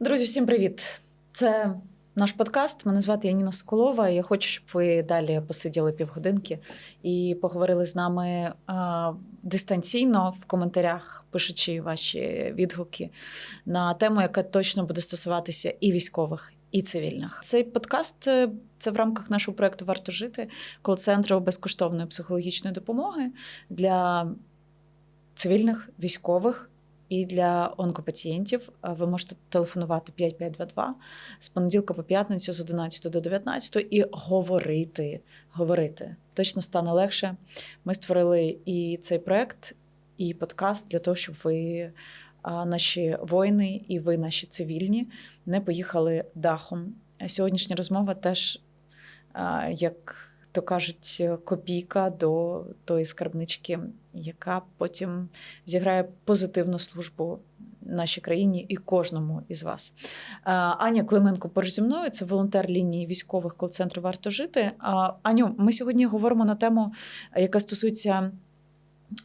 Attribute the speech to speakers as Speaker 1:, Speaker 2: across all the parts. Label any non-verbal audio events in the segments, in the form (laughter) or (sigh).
Speaker 1: Друзі, всім привіт! Це наш подкаст. Мене звати Яніна Соколова. Я хочу, щоб ви далі посиділи півгодинки і поговорили з нами а, дистанційно в коментарях, пишучи ваші відгуки на тему, яка точно буде стосуватися і військових, і цивільних. Цей подкаст е, це в рамках нашого проекту Варто жити кол-центру безкоштовної психологічної допомоги для цивільних військових. І для онкопацієнтів е, ви можете телефонувати 5522 з понеділка по п'ятницю з 11 до 19 і говорити. Говорити точно стане легше. Ми створили і цей проект, і подкаст для того, щоб ви, наші воїни, і ви, наші цивільні, не поїхали дахом. Сьогоднішня розмова теж, як то кажуть, копійка до тої скарбнички, яка потім зіграє позитивну службу нашій країні і кожному із вас. Аня Клименко поруч зі мною це волонтер лінії військових кол-центру Варто жити. Аню, ми сьогодні говоримо на тему, яка стосується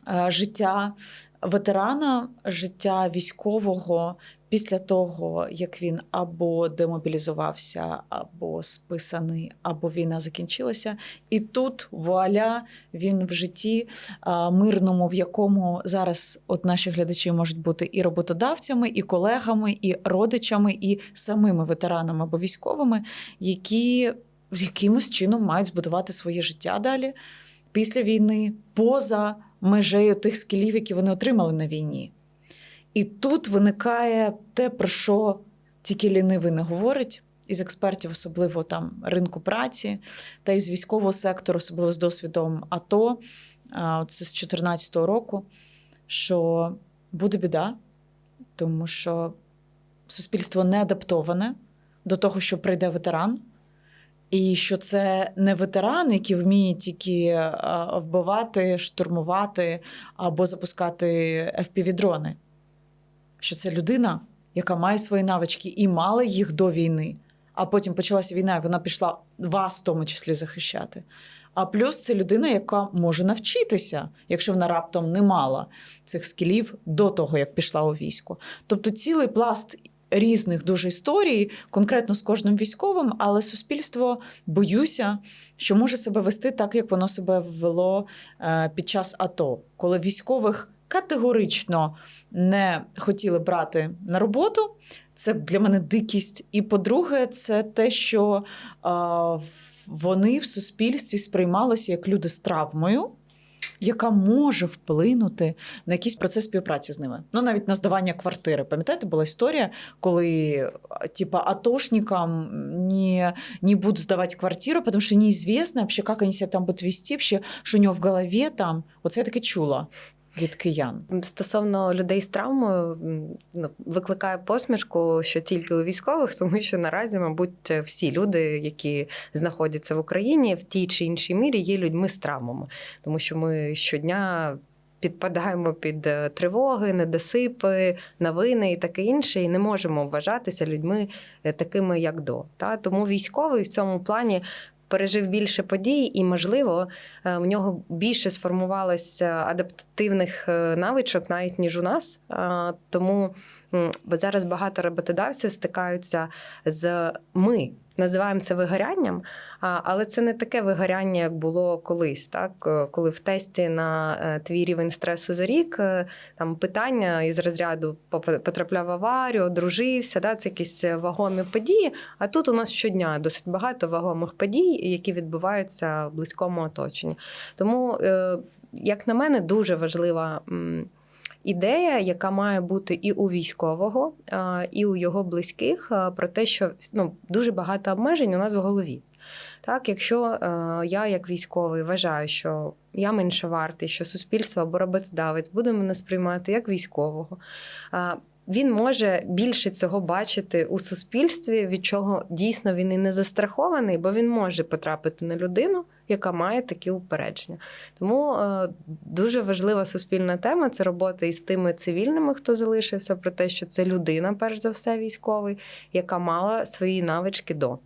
Speaker 1: е, життя ветерана, життя військового після того, як він або демобілізувався, або списаний, або війна закінчилася. І тут вуаля він в житті мирному, в якому зараз от наші глядачі можуть бути і роботодавцями, і колегами, і родичами, і самими ветеранами або військовими, які якимось чином мають збудувати своє життя далі після війни, поза межею тих скілів, які вони отримали на війні. І тут виникає те, про що тільки лінивий не говорить, із експертів, особливо там ринку праці, та із військового сектору, особливо з досвідом АТО, це з 2014 року, що буде біда, тому що суспільство не адаптоване до того, що прийде ветеран. І що це не ветеран, який вміє тільки вбивати, штурмувати або запускати FPV-дрони. Що це людина, яка має свої навички і мала їх до війни, а потім почалася війна, і вона пішла вас в тому числі захищати. А плюс це людина, яка може навчитися, якщо вона раптом не мала цих скілів до того, як пішла у військо. Тобто цілий пласт різних дуже історій, конкретно з кожним військовим, але суспільство боюся, що може себе вести так, як воно себе ввело е, під час АТО, коли військових категорично не хотіли брати на роботу. Це для мене дикість. І по-друге, це те, що вони в суспільстві сприймалися як люди з травмою. Яка може вплинути на якийсь процес співпраці з ними, ну навіть на здавання квартири. Пам'ятаєте, була історія, коли типа атошникам не, не будуть здавати квартиру, тому що неізвісно, як вони себе там будуть вести, що у нього в голові там. Оце я таке чула від киян.
Speaker 2: Стосовно людей з травмою ну, викликає посмішку, що тільки у військових, (laughs) тому що наразі, мабуть, всі люди, які знаходяться в Україні, в тій чи іншій мірі є людьми з травмами, тому що ми щодня. Підпадаємо під е, тривоги, недосипи, новини і таке інше, і не можемо вважатися людьми е, такими, як до. Та тому військовий в цьому плані пережив більше подій, і, можливо, е, в нього більше сформувалось е, адаптивних е, навичок, навіть ніж у нас. Тому бо зараз багато роботодавців стикаються з ми. Називаємо це вигорянням, але це не таке вигоряння, як було колись, так Е, коли в тесті на е, твій рівень стресу за рік е, там питання із розряду «Поп- потрапляв в аварію, одружився, да, це якісь вагомі події. А тут у нас щодня досить багато вагомих подій, які відбуваються в близькому оточенні. Тому, як на мене, дуже важлива. Ідея, яка має бути і у військового, і у його близьких, про те, що ну, дуже багато обмежень у нас в голові. Так, якщо е, я, як військовий, вважаю, що я менше вартий, що суспільство або роботодавець буде мене сприймати як військового, він може більше цього бачити у суспільстві, від чого дійсно він і не застрахований, бо він може потрапити на людину, яка має такі упередження. Тому е, дуже важлива суспільна тема це робота із тими цивільними, хто залишився, про те, що це людина, перш за все, військовий, яка мала свої навички до.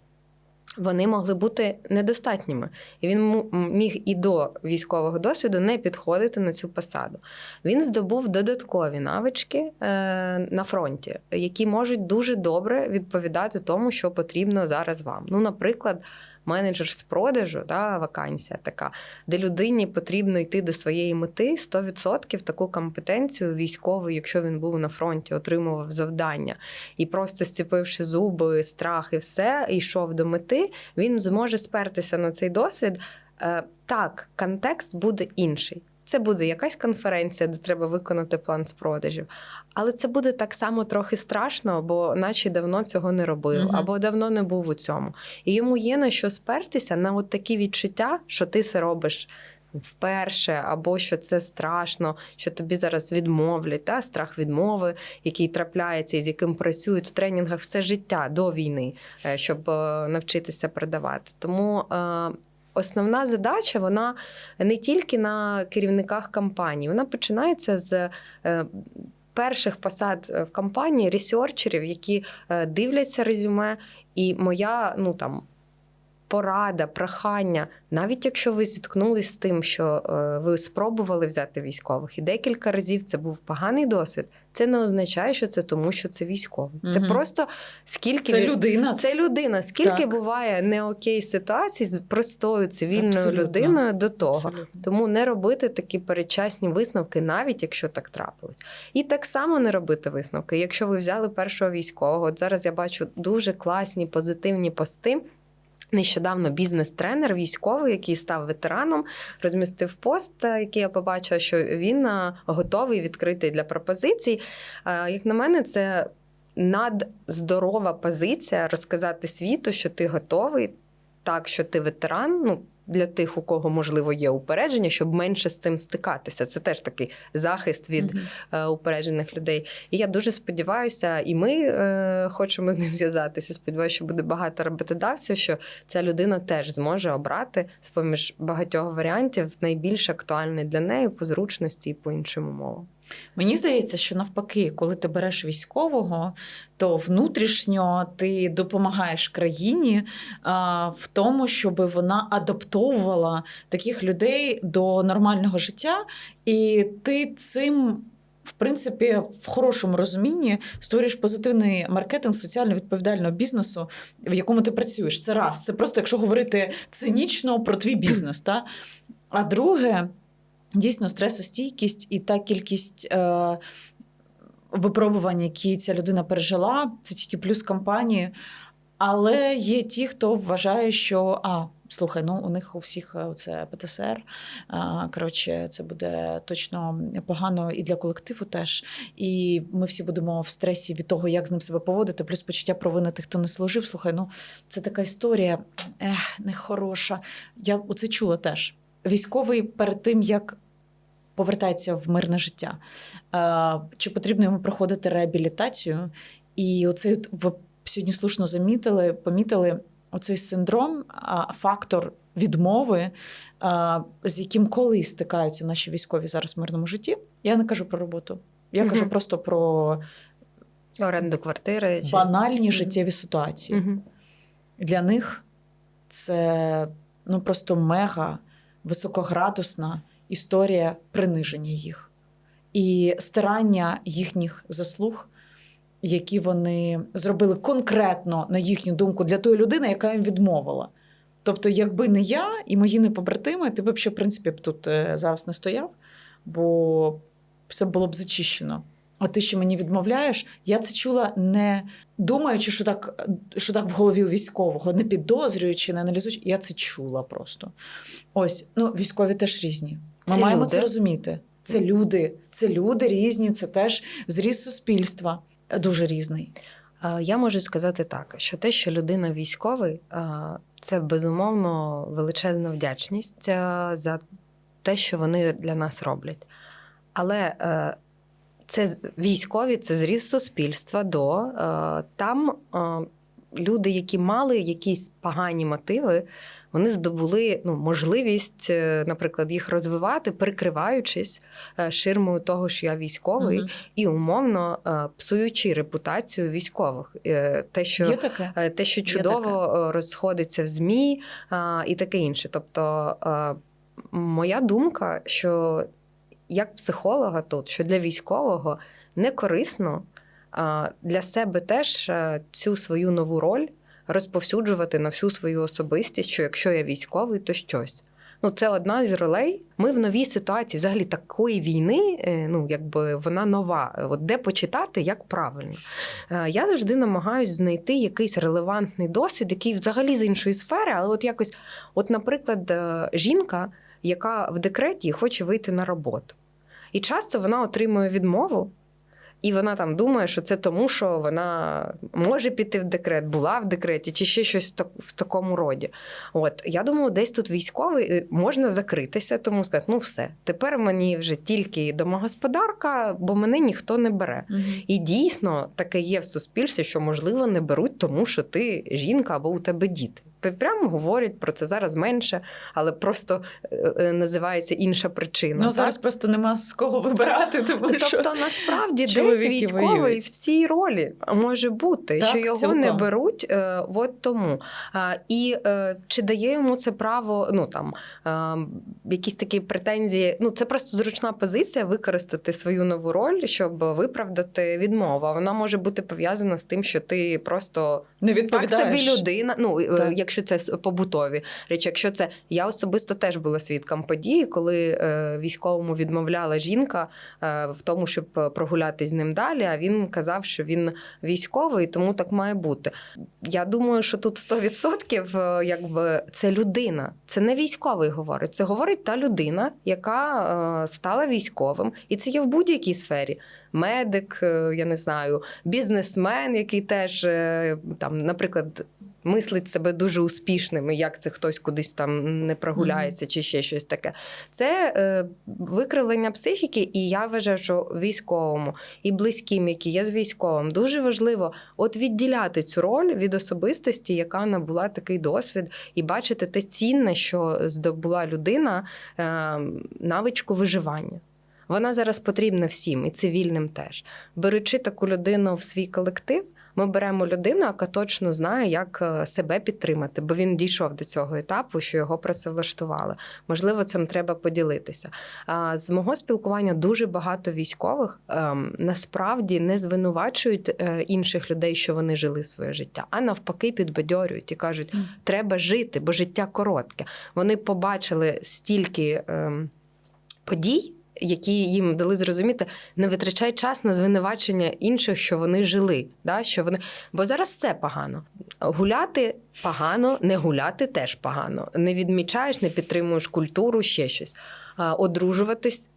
Speaker 2: вони могли бути недостатніми. І він міг і до військового досвіду не підходити на цю посаду. Він здобув додаткові навички е, на фронті, які можуть дуже добре відповідати тому, що потрібно зараз вам. Ну, наприклад, менеджер з продажу, да, вакансія така, де людині потрібно йти до своєї мети 100% таку компетенцію військову, якщо він був на фронті, отримував завдання і просто зціпивши зуби, страх і все, йшов до мети, він зможе спертися на цей досвід. Е, Так, контекст буде інший. Це буде якась конференція, де треба виконати план з продажів. Але це буде так само трохи страшно, бо наче давно цього не робив,
Speaker 1: Мгм.
Speaker 2: або давно не був у цьому. І йому є на що спертися на от такі відчуття, що ти це робиш вперше, або що це страшно, що тобі зараз відмовлять, та? страх відмови, який трапляється і з яким працюють в тренінгах все життя до війни, е, щоб е, навчитися продавати. Тому е, основна задача вона не тільки на керівниках компаній, вона починається з. е, Перших посад в компанії ресерчерів, які е, дивляться резюме, і моя ну там порада, прохання, навіть якщо ви зіткнулись з тим, що е, ви спробували взяти військових, і декілька разів це був поганий досвід, це не означає, що це тому, що це військовий. Це просто скільки
Speaker 1: Це людина.
Speaker 2: це людина. Скільки
Speaker 1: Так.
Speaker 2: буває не окей ситуацій з простою цивільною
Speaker 1: Абсолютно.
Speaker 2: людиною до того.
Speaker 1: Абсолютно.
Speaker 2: Тому не робити такі передчасні висновки, навіть якщо так трапилось. І так само не робити висновки. Якщо ви взяли першого військового, от зараз я бачу дуже класні позитивні пости. Нещодавно бізнес-тренер військовий, який став ветераном, розмістив пост, е, який я побачила, що він е, готовий відкритий для пропозицій. Е, Як на мене, це надздорова позиція розказати світу, що ти готовий, так що ти ветеран. Ну, для тих, у кого можливо є упередження, щоб менше з цим стикатися. Це теж такий захист від
Speaker 1: Мгм.
Speaker 2: е, упереджених людей. І я дуже сподіваюся, і ми е, хочемо з ним зв'язатися. Сподіваюся, що буде багато роботодавців, що ця людина теж зможе обрати з поміж багатьох варіантів найбільш актуальний для неї по зручності і по іншим умовам.
Speaker 1: Мені здається, що навпаки, коли ти береш військового, то внутрішньо ти допомагаєш країні а, в тому, щоб вона адаптовувала таких людей до нормального життя, і ти цим. В принципі, в хорошому розумінні створюєш позитивний маркетинг соціально відповідального бізнесу, в якому ти працюєш. Це раз. Це просто, якщо говорити цинічно про твій бізнес. Та? А друге, дійсно стресостійкість і та кількість е, випробувань, які ця людина пережила, це тільки плюс компанії. Але є ті, хто вважає, що а, слухай, ну у них у всіх е, це ПТСР. А, коротше, це буде точно погано і для колективу теж. І ми всі будемо в стресі від того, як з ним себе поводити, плюс почуття провини тих, хто не служив. Слухай, ну це така історія ех, нехороша. Я оце чула теж. Військовий перед тим, як повертається в мирне життя, е, чи потрібно йому проходити реабілітацію? І оцей ви сьогодні слушно замітили, помітили оцей синдром, фактор відмови, з яким колись стикаються наші військові зараз в мирному житті. Я не кажу про роботу. Я
Speaker 2: Мгм.
Speaker 1: кажу просто про
Speaker 2: Оренду квартири чи
Speaker 1: банальні життєві ситуації.
Speaker 2: Мгм.
Speaker 1: Для них це ну просто мега високоградусна історія приниження їх і стирання їхніх заслуг, які вони зробили конкретно на їхню думку для тої людини, яка їм відмовила. Тобто, якби не я і мої непобратими, ти б ще, в принципі, тут е, зараз не стояв, бо все було б зачищено. А ти ще мені відмовляєш, я це чула не думаючи, що так, що так в голові у військового, не підозрюючи, не аналізуючи. Я це чула просто. Ось, ну, військові теж різні. Ми
Speaker 2: Це
Speaker 1: маємо
Speaker 2: люди.
Speaker 1: це розуміти. Це люди, це люди різні, це теж зріз суспільства е, дуже різний.
Speaker 2: Е, Я можу сказати так, що те, що людина військовий, е, це безумовно величезна вдячність за те, що вони для нас роблять. Але це військові, це зріз суспільства до там. люди, які мали якісь погані мотиви, вони здобули ну, можливість, е, наприклад, їх розвивати, прикриваючись е, ширмою того, що я військовий,
Speaker 1: Мгм.
Speaker 2: і умовно е, псуючи репутацію військових. Те, що
Speaker 1: Є таке?
Speaker 2: Те, що чудово е, розходиться в ЗМІ і таке інше. Тобто, моя думка, що як психолога тут, що для військового не корисно для себе теж цю свою нову роль розповсюджувати на всю свою особистість, що якщо я військовий, то щось. Ну, це одна з ролей. Ми в новій ситуації, взагалі такої війни, е, ну якби вона нова. От де почитати, як правильно. Е, Я завжди намагаюся знайти якийсь релевантний досвід, який взагалі з іншої сфери, але от якось, от, наприклад, е, жінка, яка в декреті хоче вийти на роботу. І часто вона отримує відмову. І вона там думає, що це тому, що вона може піти в декрет, була в декреті, чи ще щось в такому роді. От я думаю, десь тут військовий е, можна закритися, тому сказати, ну все, тепер мені вже тільки домогосподарка, бо мене ніхто не бере.
Speaker 1: Мгм.
Speaker 2: І дійсно таке є в суспільстві, що можливо не беруть, тому що ти жінка або у тебе діти. Ти прямо говорять про це зараз менше, але просто е, е, називається інша причина.
Speaker 1: Ну,
Speaker 2: так?
Speaker 1: зараз просто нема з кого вибирати, тому що
Speaker 2: Тобто, насправді десь військовий
Speaker 1: воюють.
Speaker 2: в цій ролі може бути,
Speaker 1: Так,
Speaker 2: що його
Speaker 1: цілком.
Speaker 2: не беруть, е, от тому. І е, чи дає йому це право, ну там е, якісь такі претензії? Ну це просто зручна позиція використати свою нову роль, щоб виправдати відмову. Вона може бути пов'язана з тим, що ти просто
Speaker 1: не
Speaker 2: так собі людина. Ну,
Speaker 1: Так.
Speaker 2: якщо це побутові речі, якщо це я особисто теж була свідком події, коли е, військовому відмовляла жінка е, в тому, щоб е, прогулятись з ним далі. А він казав, що він військовий, тому так має бути. Я думаю, що тут 100% е, якби це людина, це не військовий говорить. Це говорить та людина, яка стала військовим, і це є в будь-якій сфері. Медик, я не знаю, бізнесмен, який теж там, наприклад, мислить себе дуже успішним, як це хтось кудись там не прогуляється чи ще щось таке. Це е, викривлення психіки, і я вважаю, що військовому і близьким, які є з військовим, дуже важливо от відділяти цю роль від особистості, яка набула такий досвід, і бачити те цінне, що здобула людина е, навичку виживання. Вона зараз потрібна всім, і цивільним теж. Беручи таку людину в свій колектив, ми беремо людину, яка точно знає, як е, себе підтримати, бо він дійшов до цього етапу, що його працевлаштували. Можливо, цим треба поділитися. З мого спілкування дуже багато військових ем, насправді не звинувачують е, інших людей, що вони жили своє життя, а навпаки, підбадьорюють і кажуть, треба жити, бо життя коротке. Вони побачили стільки ем, подій. Які їм дали зрозуміти, не витрачай час на звинувачення інших, що вони жили. Да? Що вони... Бо зараз все погано. Гуляти погано, не гуляти теж погано. Не відмічаєш, не підтримуєш культуру, ще щось. Одружуватись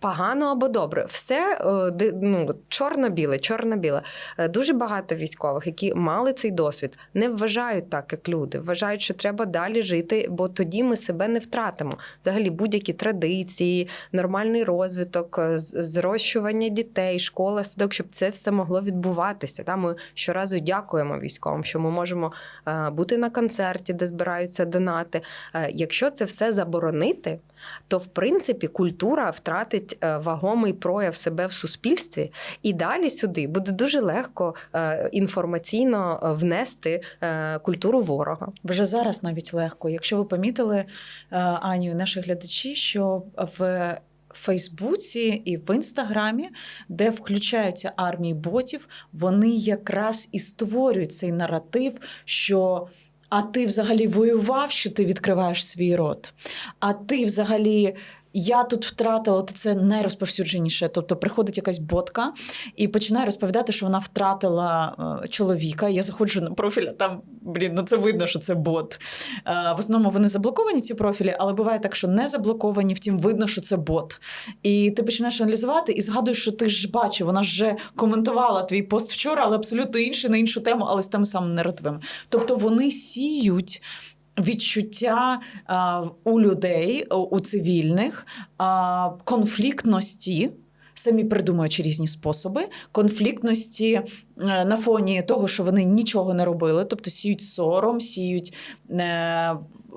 Speaker 2: погано або добре. Все е, ну, чорно-біле, чорно-біле. Е, Дуже багато військових, які мали цей досвід, не вважають так, як люди. Вважають, що треба далі жити, бо тоді ми себе не втратимо. Взагалі, будь-які традиції, нормальний розвиток, е, зрощування дітей, школа, садок, щоб це все могло відбуватися. Та ми щоразу дякуємо військовим, що ми можемо бути на концерті, де збираються донати. Якщо це все заборонити, то в принципі культура втратить е, вагомий прояв себе в суспільстві, і далі сюди буде дуже легко е, інформаційно е, внести культуру ворога.
Speaker 1: Вже зараз навіть легко. Якщо ви помітили, Аню, наші глядачі, що в Фейсбуці і в Інстаграмі, де включаються армії ботів, вони якраз і створюють цей наратив, що. А ти взагалі воював, що ти відкриваєш свій рот. А ти взагалі. Я тут втратила, то це найрозповсюдженіше. Тобто приходить якась ботка і починає розповідати, що вона втратила е, чоловіка. Я заходжу на профіль, а там, блін, ну це видно, що це бот. Е, в основному вони заблоковані, ці профілі, але буває так, що не заблоковані, втім, видно, що це бот. І ти починаєш аналізувати і згадуєш, що ти ж бачив, вона ж вже коментувала твій пост вчора, але абсолютно інший на іншу тему, але з тим самим наративом. Тобто вони сіють. Відчуття а, у людей, у, у цивільних а, конфліктності самі придумуючи різні способи конфліктності е, на фоні того, що вони нічого не робили, тобто сіють сором, сіють. е,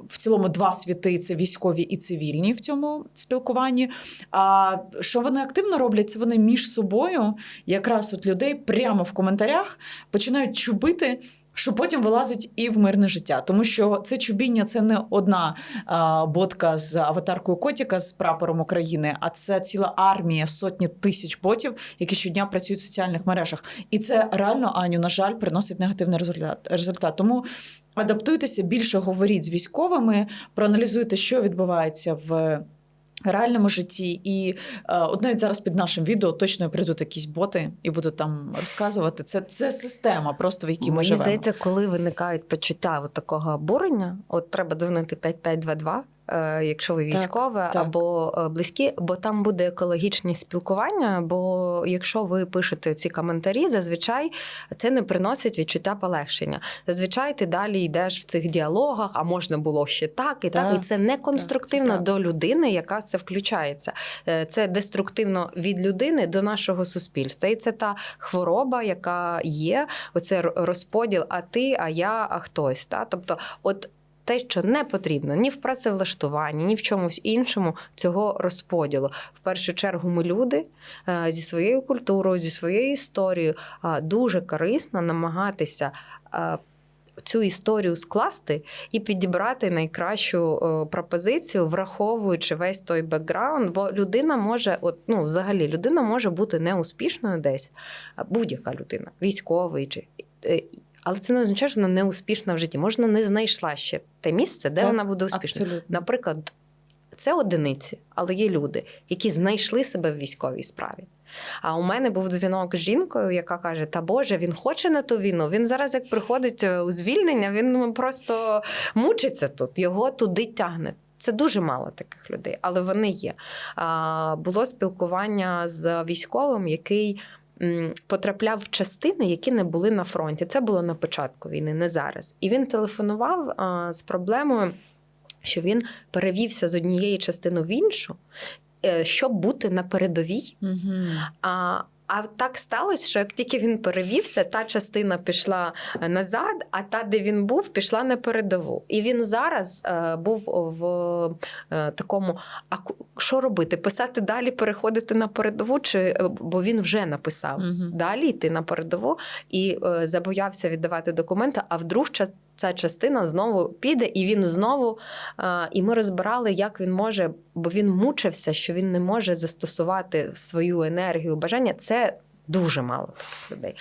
Speaker 1: В цілому два світи це військові і цивільні в цьому спілкуванні. А що вони активно роблять? Це вони між собою, якраз от людей прямо в коментарях починають чубити. Що потім вилазить і в мирне життя, тому що це чубіння це не одна а, ботка з аватаркою котіка з прапором України, а це ціла армія, сотні тисяч ботів, які щодня працюють в соціальних мережах. І це реально Аню, на жаль, приносить негативний результат. результат. Тому адаптуйтеся, більше говоріть з військовими, проаналізуйте, що відбувається в. Реальному житті, і е, от навіть зараз під нашим відео точно прийдуть якісь боти і будуть там розказувати. Це, це система, просто в якій ми
Speaker 2: Мені
Speaker 1: живемо.
Speaker 2: здається, коли виникають почуття от такого обурення, от треба дзвонити 5522, е, якщо ви військове
Speaker 1: так.
Speaker 2: або е, близькі, бо там буде екологічні спілкування. Бо якщо ви пишете ці коментарі, зазвичай це не приносить відчуття полегшення. Зазвичай ти далі йдеш в цих діалогах, а можна було ще так і так.
Speaker 1: Так,
Speaker 2: І це не конструктивно
Speaker 1: правда.
Speaker 2: до людини, яка це включається. Е, Це деструктивно від людини до нашого суспільства. І це та хвороба, яка є, оце розподіл, а ти, а я, а хтось. Та? Тобто, от те, що не потрібно ні в працевлаштуванні, ні в чомусь іншому цього розподілу. В першу чергу, ми люди е, зі своєю культурою, зі своєю історією дуже корисно намагатися. е, Цю історію скласти і підібрати найкращу е, пропозицію, враховуючи весь той бекграунд, бо людина може, от ну взагалі, людина може бути неуспішною десь, будь-яка людина, військовий чи. Але це не означає, що вона не успішна в житті. Можна не знайшла ще те місце, де
Speaker 1: Так,
Speaker 2: вона буде успішна.
Speaker 1: Абсолютно.
Speaker 2: Наприклад, це одиниці, але є люди, які знайшли себе в військовій справі. А у мене був дзвінок з жінкою, яка каже: Та Боже, він хоче на ту війну. Він зараз, як приходить е, у звільнення, він просто мучиться тут, його туди тягне. Це дуже мало таких людей, але вони є. А, було спілкування з військовим, який потрапляв в частини, які не були на фронті. Це було на початку війни, не зараз. І він телефонував з проблемою, що він перевівся з однієї частини в іншу, е, щоб бути на передовій.
Speaker 1: Угу.
Speaker 2: А, а так сталося, що як тільки він перевівся, та частина пішла назад, а та, де він був, пішла на передову. І він зараз е, був в е, такому: а що робити? Писати далі, переходити на передову, чи е, бо він вже написав
Speaker 1: Мгм.
Speaker 2: далі йти на передову і е, забоявся віддавати документи. А вдруг ця частина знову піде, і він знову. е, і ми розбирали, як він може, бо він мучився, що він не може застосувати свою енергію, бажання. Це дуже мало таких людей.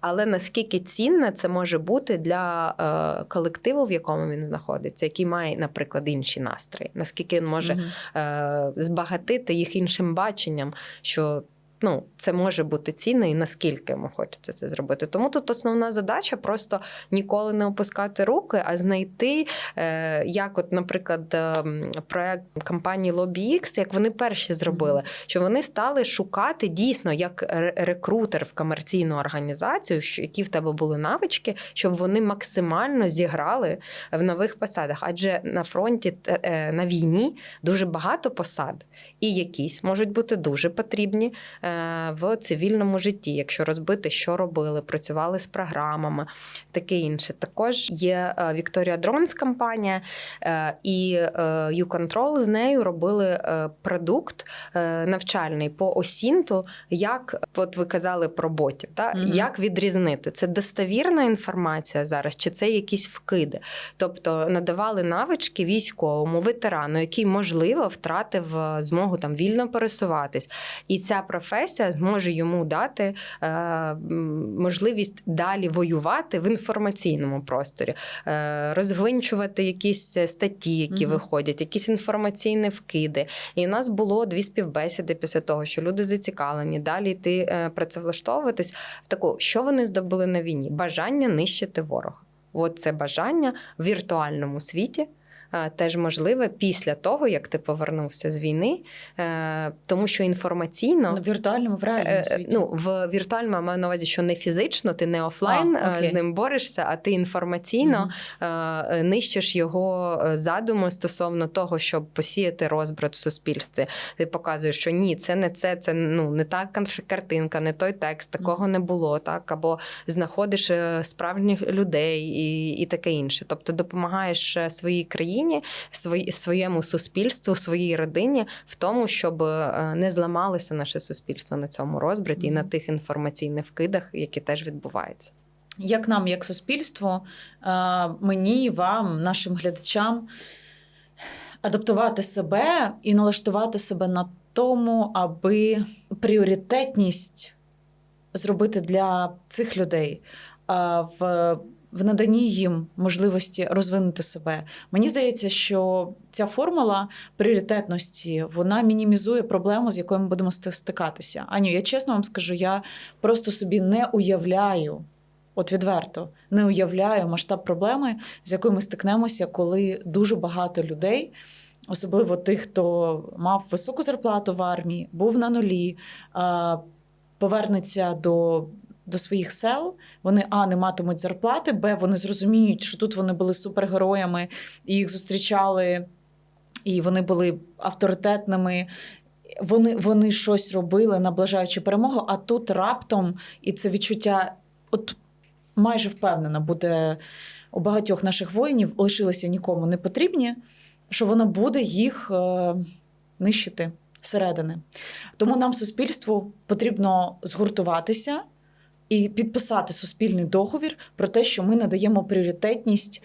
Speaker 2: Але наскільки цінне це може бути для е, колективу, в якому він знаходиться, який має, наприклад, інші настрої, наскільки він може е, збагатити їх іншим баченням, що ну, це може бути цінно і наскільки йому хочеться це зробити. Тому тут основна задача просто ніколи не опускати руки, а знайти, е, як, от, наприклад, е, проект компанії LobbyX, як вони перші зробили, що вони стали шукати дійсно як рекрутер в комерційну організацію, що- які в тебе були навички, щоб вони максимально зіграли в нових посадах. Адже на фронті е, на війні дуже багато посад, і якісь можуть бути дуже потрібні е, в цивільному житті, якщо розбити, що робили, працювали з програмами, таке інше. Також є е, Вікторія Дронс компанія е, і е, YouControl з нею робили е, продукт е, навчальний по осінту, як от ви казали про ботів, та
Speaker 1: Мгм.
Speaker 2: як відрізнити це достовірна інформація зараз, чи це якісь вкиди. Тобто надавали навички військовому ветерану, який можливо втратив е, змогу там вільно пересуватись, і ця професія зможе йому дати е, можливість далі воювати в інформаційному просторі, е, розгвинчувати якісь е, статті, які
Speaker 1: Мгм.
Speaker 2: виходять, якісь інформаційні вкиди. І у нас було дві співбесіди після того, що люди зацікавлені далі йти е, працевлаштовуватись в таку, що вони здобули на війні? Бажання нищити ворога. От це бажання в віртуальному світі теж можливе після того, як ти повернувся з війни, е, тому що інформаційно.
Speaker 1: В віртуальному, в
Speaker 2: Е,
Speaker 1: реальному
Speaker 2: е,
Speaker 1: світі.
Speaker 2: Ну, в віртуальному я маю на увазі, що не фізично, ти не офлайн
Speaker 1: А,
Speaker 2: е, з ним борешся, а ти інформаційно е, нищиш його е, задуму стосовно того, щоб посіяти розбрат в суспільстві. Ти показуєш, що ні, це не це, це ну не та кар- картинка, не той текст, такого не було. Так або знаходиш е, справжніх людей і, і таке інше. Тобто допомагаєш е, своїй країні, свої, своєму суспільству, своїй родині в тому, щоб е, не зламалося наше суспільство на цьому розбраті і на тих інформаційних вкидах, які теж відбуваються.
Speaker 1: Як нам, як суспільство, е, мені, вам, нашим глядачам адаптувати себе і налаштувати себе на тому, аби пріоритетність зробити для цих людей е, в, в наданні їм можливості розвинути себе. Мені здається, що ця формула пріоритетності вона мінімізує проблему, з якою ми будемо стикатися. Аню, я чесно вам скажу, я просто собі не уявляю. От відверто не уявляю масштаб проблеми, з якою ми стикнемося, коли дуже багато людей, особливо тих, хто мав високу зарплату в армії, був на нулі, повернеться до, до своїх сел. Вони а не матимуть зарплати, б вони зрозуміють, що тут вони були супергероями і їх зустрічали, і вони були авторитетними. Вони, вони щось робили, наближаючи перемогу, а тут раптом і це відчуття, от майже впевнена, буде у багатьох наших воїнів лишилися нікому не потрібні, що воно буде їх е, нищити зсередини. Тому нам, суспільству, потрібно згуртуватися і підписати суспільний договір про те, що ми надаємо пріоритетність,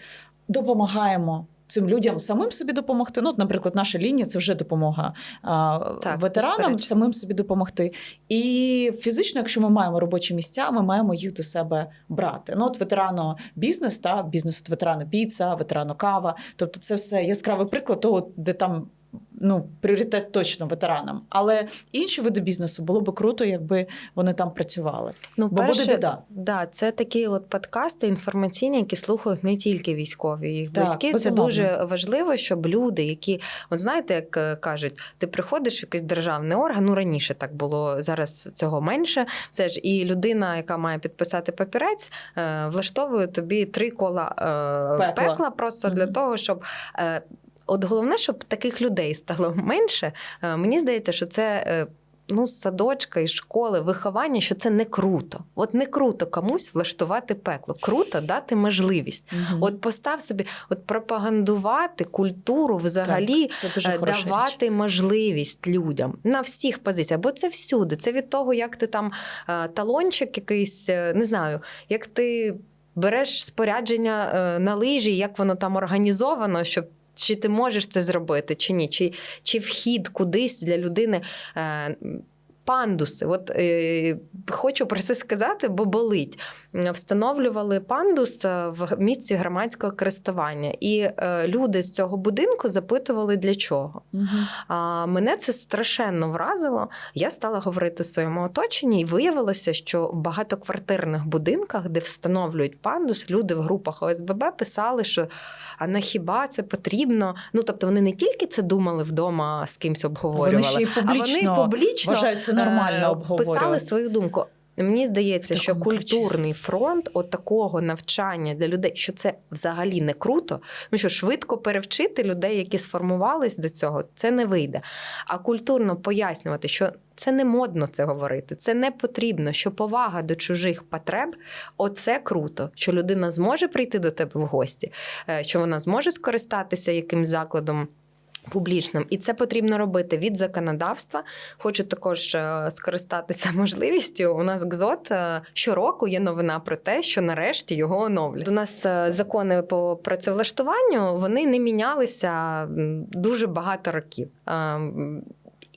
Speaker 1: допомагаємо. Цим людям самим собі допомогти. Ну, наприклад, наша лінія це вже допомога а,
Speaker 2: Так,
Speaker 1: ветеранам
Speaker 2: безперечно.
Speaker 1: самим собі допомогти. І фізично, якщо ми маємо робочі місця, ми маємо їх до себе брати. Ну, от ветерано бізнес, та бізнес ветерано піца, ветерано кава. Тобто, це все яскравий приклад того, де там. Ну, пріоритет точно ветеранам, але інші види бізнесу було би круто, якби вони там працювали.
Speaker 2: Ну,
Speaker 1: Бо буде біда.
Speaker 2: Да, це такі от подкасти інформаційні, які слухають не тільки військові, їх
Speaker 1: Так,
Speaker 2: близькі. Це дуже важливо, щоб люди, які, от знаєте, як е, кажуть, ти приходиш в якийсь державний орган. Ну раніше так було, зараз цього менше. Все ж і людина, яка має підписати папірець, е, влаштовує тобі три кола е,
Speaker 1: Пекла.
Speaker 2: пекла, просто для того, щоб. От головне, щоб таких людей стало (laughs) менше. Е, Мені здається, що це е, ну, з садочка і школи, виховання, що це не круто. От не круто комусь влаштувати пекло. Круто дати можливість. От постав собі, от пропагандувати культуру взагалі.
Speaker 1: Так, це дуже
Speaker 2: е,
Speaker 1: хороша річ.
Speaker 2: Давати можливість людям на всіх позиціях, бо це всюди. Це від того, як ти там талончик якийсь, не знаю, як ти береш спорядження на лижі, як воно там організовано, щоб чи ти можеш це зробити, чи ні, чи, чи вхід кудись для людини. Пандуси, от е, хочу про це сказати, бо болить. Встановлювали пандус е, в місці громадського користування, і е, люди з цього будинку запитували для чого.
Speaker 1: Мгм.
Speaker 2: А мене це страшенно вразило. Я стала говорити в своєму оточенні, і виявилося, що в багатоквартирних будинках, де встановлюють пандус, люди в групах ОСББ писали, що а на хіба це потрібно? Ну тобто вони не тільки це думали вдома з кимсь обговорювали,
Speaker 1: Вони ще й
Speaker 2: а
Speaker 1: публічно
Speaker 2: вони публічно
Speaker 1: вважають це нормально
Speaker 2: е,
Speaker 1: обговорювати.
Speaker 2: писали свою думку. Мені здається, що культурний фронт от такого навчання для людей, що це взагалі не круто. Ну що швидко перевчити людей, які сформувались до цього, це не вийде. А культурно пояснювати, що це не модно це говорити, це не потрібно. Що повага до чужих потреб оце круто. Що людина зможе прийти до тебе в гості, е, що вона зможе скористатися якимсь закладом. Публічним, і це потрібно робити від законодавства. Хочу також е, скористатися (laughs) можливістю. У нас ГЗОТ е, щороку є новина про те, що нарешті його оновлять. У нас е, закони по працевлаштуванню вони не мінялися дуже багато років.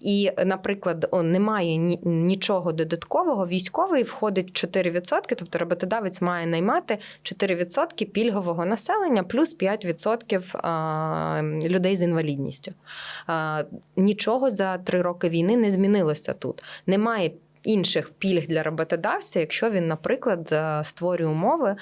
Speaker 2: І, наприклад, о, немає ні- нічого додаткового. Військовий входить в 4%, тобто роботодавець має наймати 4% пільгового населення плюс 5% а, людей з інвалідністю. Нічого за три роки війни не змінилося тут. Немає. Інших пільг для роботодавця, якщо він, наприклад, створює умови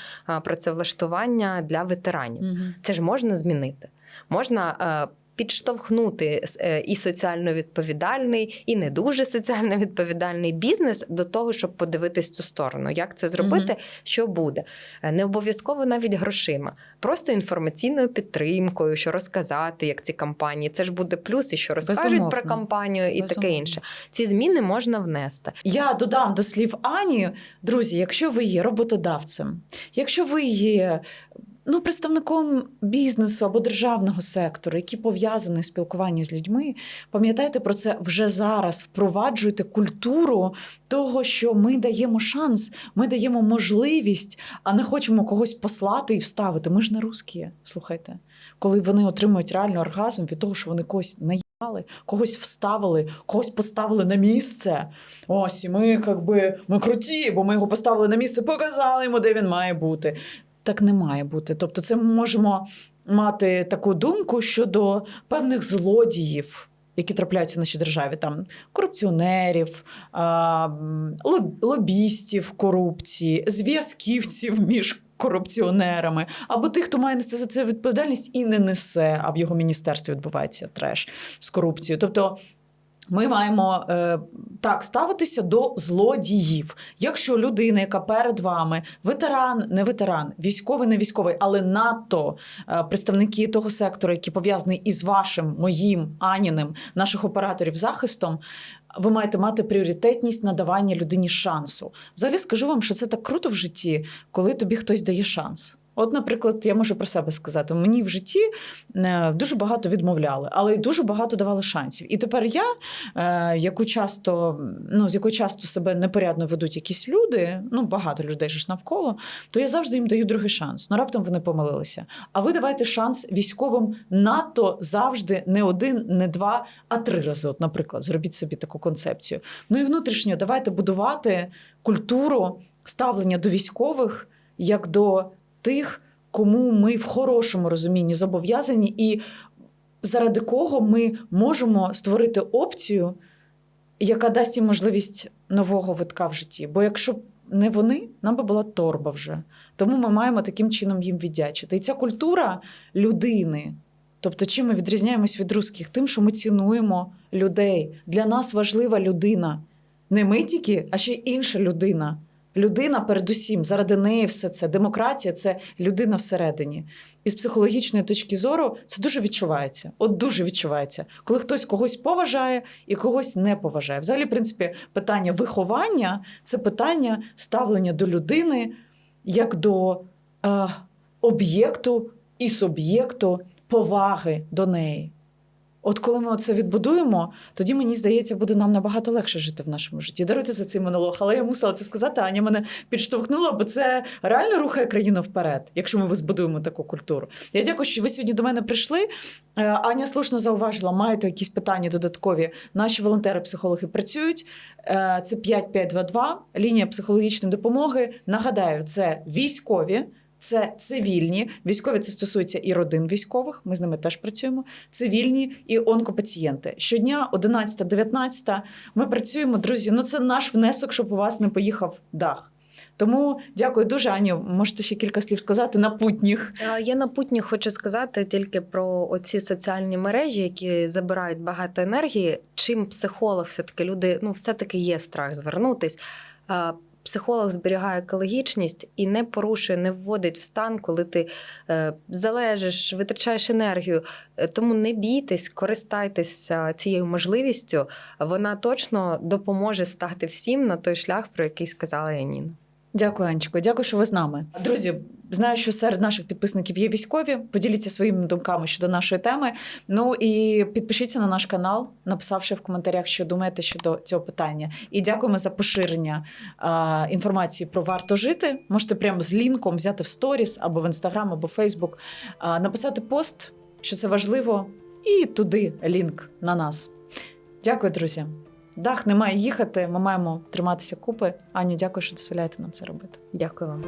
Speaker 2: працевлаштування для ветеранів,
Speaker 1: Мгм.
Speaker 2: це ж можна змінити. Можна підштовхнути е, і соціально відповідальний, і не дуже соціально відповідальний бізнес до того, щоб подивитись цю сторону. Як це зробити, що буде? Е, Не обов'язково навіть грошима, просто інформаційною підтримкою, що розказати, як ці кампанії. Це ж буде плюс, і що розкажуть
Speaker 1: Безумовно.
Speaker 2: про кампанію, і таке інше. Ці зміни можна внести.
Speaker 1: Я додам до слів Ані, друзі, якщо ви є роботодавцем, якщо ви є ну, представником бізнесу або державного сектору, який пов'язаний з спілкуванням з людьми, пам'ятайте про це вже зараз. Впроваджуйте культуру того, що ми даємо шанс, ми даємо можливість, а не хочемо когось послати і вставити. Ми ж не русські, слухайте. Коли вони отримують реально оргазм від того, що вони когось наїбали, когось вставили, когось поставили на місце. Ось, і ми, як би, ми круті, бо ми його поставили на місце, показали йому, де він має бути. Так не має бути. Тобто, це ми можемо мати таку думку щодо певних злодіїв. Які трапляються в нашій державі, там корупціонерів, лобістів корупції, зв'язківців між корупціонерами, або тих, хто має нести за це відповідальність і не несе, а в його міністерстві відбувається треш з корупцією. Тобто ми маємо е, так ставитися до злодіїв. Якщо людина, яка перед вами, ветеран, не ветеран, військовий, не військовий, але надто е, представники того сектору, які пов'язані із вашим, моїм, Аніним, наших операторів захистом. Ви маєте мати пріоритетність надавання людині шансу. Взагалі скажу вам, що це так круто в житті, коли тобі хтось дає шанс. От, наприклад, я можу про себе сказати: мені в житті е, дуже багато відмовляли, але й дуже багато давали шансів. І тепер я, е, яку часто, ну з якою часто себе непорядно ведуть якісь люди, ну багато людей ж навколо, то я завжди їм даю другий шанс. Ну раптом вони помилилися. А ви давайте шанс військовим НАТО завжди не один, не два, а три рази. От, наприклад, зробіть собі таку концепцію. Ну і внутрішньо давайте будувати культуру ставлення до військових як до тих, кому ми в хорошому розумінні зобов'язані, і заради кого ми можемо створити опцію, яка дасть їм можливість нового витка в житті. Бо якщо б не вони, нам би була торба вже. Тому ми маємо таким чином їм віддячити. І ця культура людини. Тобто, чим ми відрізняємось від русських? Тим, що ми цінуємо людей. Для нас важлива людина. Не ми тільки, а ще й інша людина. Людина передусім, заради неї все це. Демократія це людина всередині. І з психологічної точки зору це дуже відчувається. От дуже відчувається, коли хтось когось поважає і когось не поважає. Взагалі, в принципі, питання виховання це питання ставлення до людини як до е, об'єкту і суб'єкту поваги до неї. От коли ми це відбудуємо, тоді мені здається, буде нам набагато легше жити в нашому житті. Даруйте за цей монолог, але я мусила це сказати. Аня мене підштовхнула, бо це реально рухає країну вперед, якщо ми збудуємо таку культуру. Я дякую, що ви сьогодні до мене прийшли. Е, Аня слушно зауважила, маєте якісь питання додаткові. Наші волонтери-психологи працюють. Е, Це 5522, лінія психологічної допомоги. Нагадаю, це військові. Це цивільні військові. Це стосується і родин військових. Ми з ними теж працюємо. Цивільні і онкопацієнти. Щодня, 11-19, ми працюємо, друзі. Ну це наш внесок, щоб у вас не поїхав дах. Тому дякую дуже, Аню. Можете ще кілька слів сказати напутніх.
Speaker 2: Е, Я напутні хочу сказати тільки про оці соціальні мережі, які забирають багато енергії. Чим психолог, все-таки люди, ну, все-таки є страх звернутись. Психолог зберігає екологічність і не порушує, не вводить в стан, коли ти е, залежиш, витрачаєш енергію. Е, Тому не бійтесь, користайтеся цією можливістю. Вона точно допоможе стати всім на той шлях, про який сказала Яніна.
Speaker 1: Дякую, Анечко. Дякую, що ви з нами. Друзі, знаю, що серед наших підписників є військові. Поділіться своїми думками щодо нашої теми. Ну і підпишіться на наш канал, написавши в коментарях, що думаєте щодо цього питання. І дякуємо за поширення а, інформації про варто жити. Можете прямо з лінком взяти в сторіс або в інстаграм, або Фейсбук, а, написати пост, що це важливо, і туди лінк на нас. Дякую, друзі. Дах не має їхати. Ми маємо триматися купи. Аню, дякую, що дозволяєте нам це робити.
Speaker 2: Дякую вам.